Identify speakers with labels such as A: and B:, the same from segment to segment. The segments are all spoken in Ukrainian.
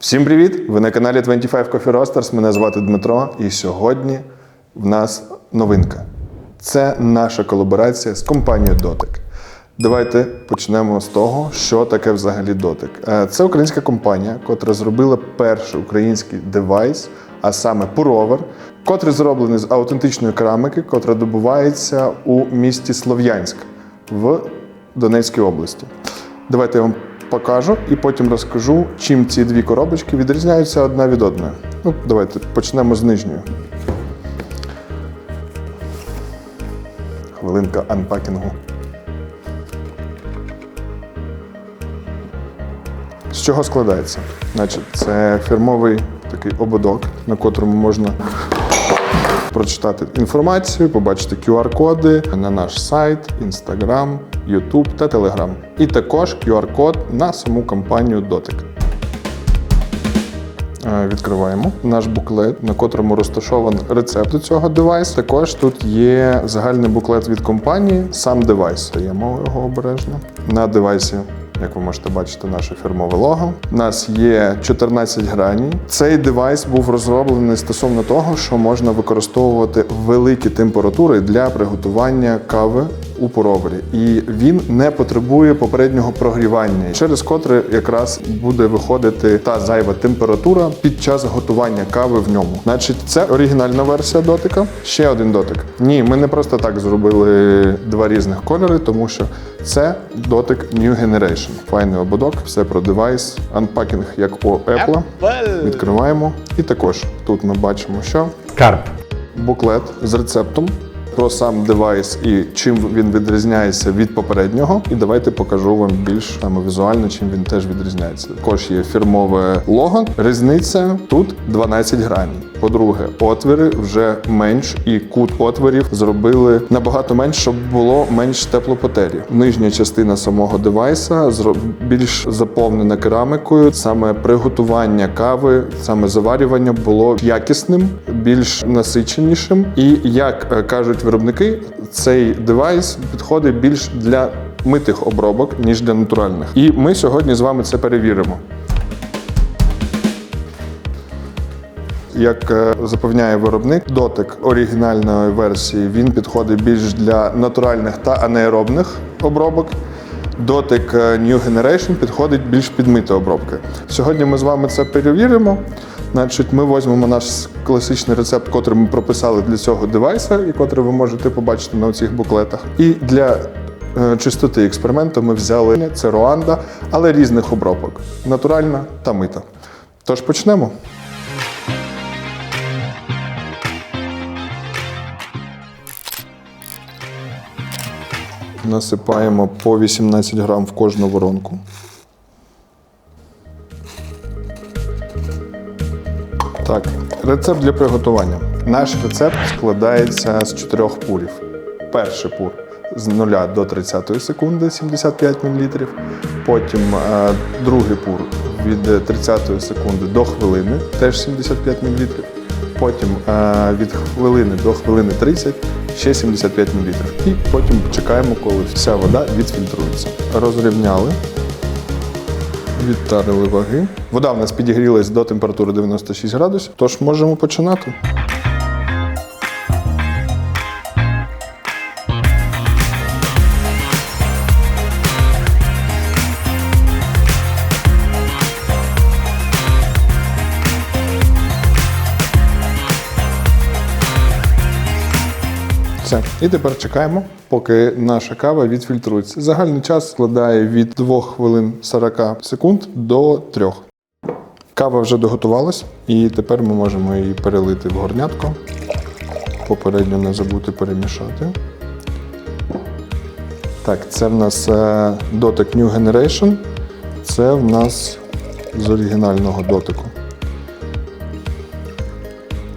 A: Всім привіт! Ви на каналі 25 Coffee Roasters. Мене звати Дмитро, і сьогодні в нас новинка. Це наша колаборація з компанією Дотик. Давайте почнемо з того, що таке взагалі дотик. Е, Це українська компанія, котра зробила перший український девайс, а саме пуровер, котрий зроблений з аутентичної керамики, котра добувається у місті Слов'янськ в Донецькій області. Давайте я вам покажу і потім розкажу, чим ці дві коробочки відрізняються одна від одної. Ну, давайте почнемо з нижньої. Хвилинка анпакінгу. З чого складається? Значить, це фірмовий такий ободок, на котрому можна прочитати інформацію, побачити QR-коди на наш сайт, Instagram, YouTube та Telegram. І також QR-код на саму компанію Дотик. Е, Відкриваємо наш буклет, на котрому розташований рецепт до цього девайсу. Також тут є загальний буклет від компанії, сам девайс. Даємо його обережно. На девайсі, як ви можете бачити, наше фірмове лого. У нас є 14 граній. Цей девайс був розроблений стосовно того, що можна використовувати великі температури для приготування кави у поровері, і він не потребує попереднього прогрівання, через котре якраз буде виходити та зайва температура під час готування кави в ньому. Значить, це оригінальна версія дотика. Ще один дотик. Ні, ми не просто так зробили два різних кольори, тому що це дотик New Generation. Файний ободок, все про девайс, анпакінг як у Apple. Відкриваємо. І також тут ми бачимо, що
B: Карп.
A: буклет з рецептом про сам девайс і чим він відрізняється від попереднього. І давайте покажу вам більш там, візуально, чим він теж відрізняється. Також є фірмове лого. Різниця тут 12 граней. По-друге, отвіри вже менш, і кут отворів зробили набагато менш, щоб було менш теплопотері. Нижня частина самого девайса більш заповнена керамикою. Саме приготування кави, саме заварювання було якісним, більш насиченішим. І як е, кажуть виробники, цей девайс підходить більш для митих обробок ніж для натуральних. І ми сьогодні з вами це перевіримо. Як е, запевняє виробник, дотик оригінальної версії він підходить більш для натуральних та анаеробних обробок. Дотик е, New Generation підходить більш під мити обробки. Сьогодні ми з вами це перевіримо. Значить, ми візьмемо наш класичний рецепт, котрий ми прописали для цього девайса, і котрий ви можете побачити на цих буклетах. І для е, чистоти експерименту ми взяли це Руанда, але різних обробок натуральна та мита. Тож почнемо. Насипаємо по 18 грам в кожну воронку. Так, рецепт для приготування. Наш рецепт складається з чотирьох пурів. Перший пур з 0 до 30 секунди 75 мл. Потім е, другий пур від 30 секунди до хвилини, теж 75 мл. Потім е, від хвилини до хвилини 30 ще 75 мл. І потім чекаємо, коли вся вода відфільтрується. Розрівняли. Відтарили ваги. Вода в нас підігрілась до температури 96 градусів, тож можемо починати. Все. І тепер чекаємо, поки наша кава відфільтрується. Загальний час складає від 2 хвилин 40 секунд до 3. Кава вже доготувалась, і тепер ми можемо її перелити в горнятко. Попередньо не забути перемішати. Так, це в нас е, дотик New Generation. Це в нас з оригінального дотику.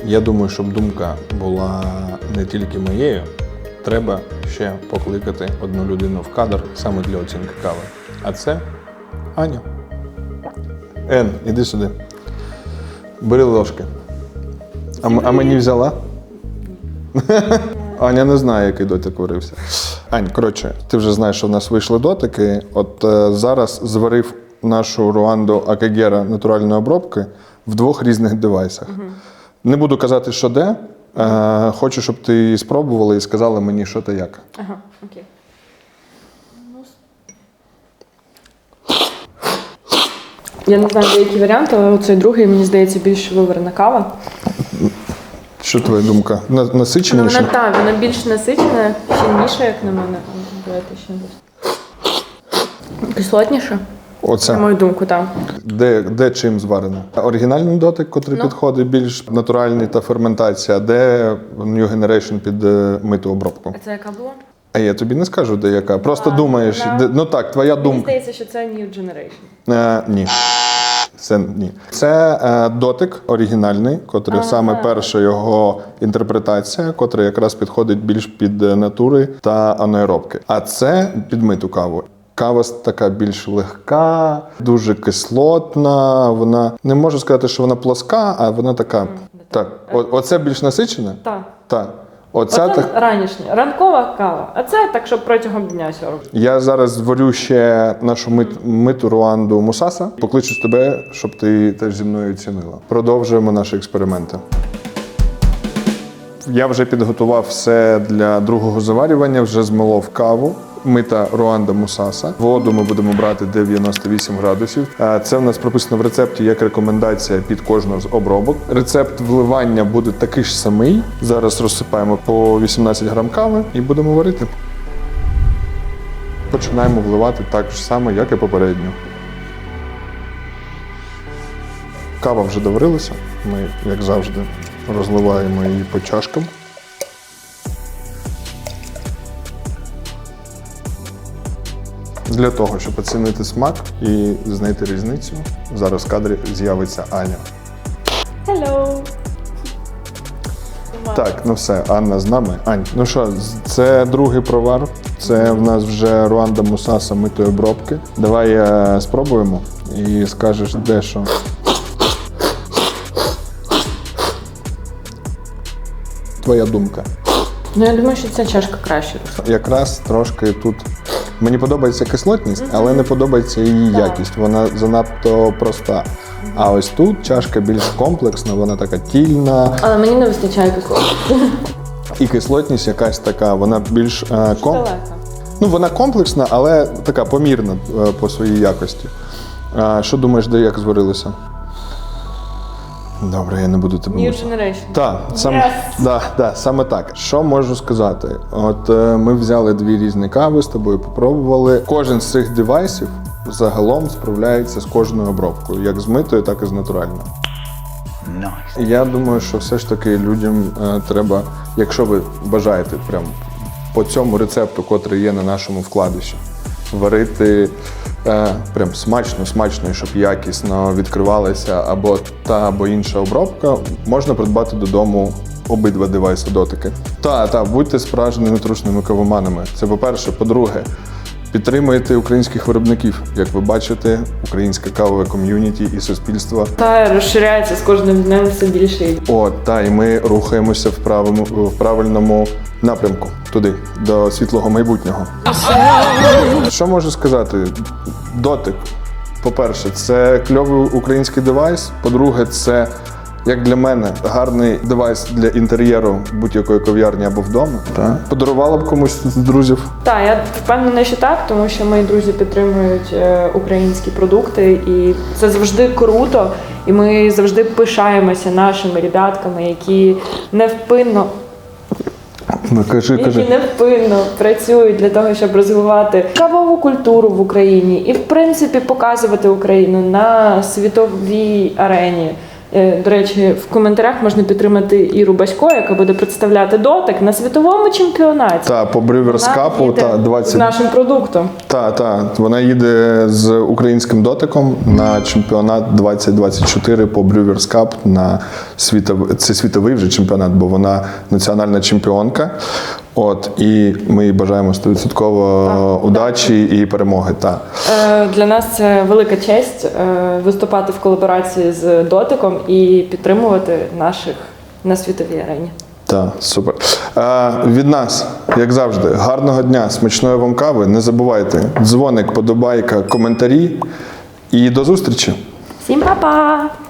A: Я думаю, щоб думка була не тільки моєю, треба ще покликати одну людину в кадр саме для оцінки кави. А це Аня. Ен, іди сюди. Бери ложки. А, а мені взяла? Аня не знає, який дотик варився. Ань, коротше, ти вже знаєш, що в нас вийшли дотики. От е, зараз зварив нашу Руанду Акагера натуральної обробки в двох різних девайсах. Не буду казати, що де. Е, хочу, щоб ти спробувала і сказала мені, що та як.
B: Ага, окей. Я не знаю деякі варіанти, але оцей другий, мені здається, більш виверена кава.
A: Що твоя думка? На-
B: Ну,
A: Насиченіше?
B: вона так, вона більш насичена, щільніша, як на мене. Давайте ще раз. Кислотніша, на мою думку, так.
A: Де, де чим зварено? Оригінальний дотик, котрий
B: Ну.
A: підходить більш натуральний та ферментація, де New Generation під е, миту обробку.
B: А це яка була?
A: А я тобі не скажу, де яка. Просто
B: А,
A: думаєш,
B: вона-
A: де- ну так, твоя
B: Мені
A: думка.
B: здається, що це New Generation.
A: Е, ні. Це ні. Це е, дотик оригінальний, котрий
B: Ага.
A: саме перша його інтерпретація, котра якраз підходить більш під е, натури та анаеробки. А це під миту каву. Кава така більш легка, дуже кислотна. Вона не можу сказати, що вона плоска, а вона така. Так, о, оце більш насичена?
B: Так.
A: Так.
B: Оце
A: так.
B: ранішня, ранкова кава. А це так, щоб протягом дня сьорб.
A: Я зараз зварю ще нашу мит, миту Руанду Мусаса. Покличу тебе, щоб ти теж зі мною оцінила. Продовжуємо наші експерименти. Я вже підготував все для другого заварювання, вже змолов каву. Мита Руанда Мусаса. Воду ми будемо брати 98 градусів. Е, Це в нас прописано в рецепті як рекомендація під кожну з обробок. Рецепт вливання буде такий ж самий. Зараз розсипаємо по 18 грам кави і будемо варити. Починаємо вливати так ж само, як і попередньо. Кава вже доварилася. Ми, як завжди, розливаємо її по чашкам. Для того, щоб оцінити смак і знайти різницю, зараз в кадрі з'явиться Аня.
B: Hello!
A: Так, ну все, Анна з нами. Ань, ну що, це другий провар. Це в нас вже Руанда Мусаса митої обробки. Давай е, спробуємо і скажеш, де що. Твоя думка.
B: Ну, я думаю, що ця чашка краще.
A: Якраз трошки тут. Мені подобається кислотність, але не подобається її якість. Вона занадто проста. А ось тут чашка більш комплексна, вона така тільна,
B: Але мені не вистачає кислоти.
A: і кислотність якась така, вона більш е, ком... Ну, вона комплексна, але така помірна е, по своїй якості. А, що думаєш, де як зварилися? Добре, я не буду тебе.
B: New. Generation.
A: Так, сам,
B: Yes.
A: да, да, саме так. Що можу сказати? От е, ми взяли дві різні кави з тобою, попробували. Кожен з цих девайсів загалом справляється з кожною обробкою, як з митою, так і з натуральною. Я думаю, що все ж таки людям е, треба, якщо ви бажаєте прям по цьому рецепту, котрий є на нашому вкладиші, варити е, прям смачно, смачно, і щоб якісно відкривалася або та або інша обробка, можна придбати додому обидва девайси дотики. Та, та, будьте справжніми нетрушними кавоманами. Це по-перше. По-друге, підтримуйте українських виробників. Як ви бачите, українське кавове ком'юніті і суспільство
B: Та розширяється з кожним днем все більше.
A: о, та і ми рухаємося в правому в правильному напрямку туди, до світлого майбутнього. Що можу сказати? Дотик. По-перше, це кльовий український девайс. По-друге, це як для мене гарний девайс для інтер'єру будь-якої кав'ярні або вдома. Так. Подарувала б комусь з друзів.
B: Так, я впевнена, що так, тому що мої друзі підтримують е, українські продукти, і це завжди круто. І ми завжди пишаємося нашими ребятками, які невпинно,
A: Ну кажи,
B: які
A: кажи.
B: невпинно працюють для того, щоб розвивати кавову культуру в Україні і, в принципі, показувати Україну на світовій арені. Е, До речі, в коментарях можна підтримати Іру Басько, яка буде представляти дотик на світовому чемпіонаті.
A: Та по Brewers
B: Вона
A: Cup
B: їде
A: та
B: з нашим продуктом.
A: Та, та, вона їде з українським дотиком на чемпіонат 2024 по Brewers Cup на світовий, це світовий вже чемпіонат, бо вона національна чемпіонка. От, і ми бажаємо 100% удачі і перемоги. Та.
B: Е, Для нас це велика честь е, виступати в колаборації з дотиком і підтримувати наших на світовій арені.
A: Та, супер. Е, від нас, як завжди, гарного дня, смачної вам кави. Не забувайте, дзвоник, подобайка, коментарі. І до зустрічі!
B: Всім па-па!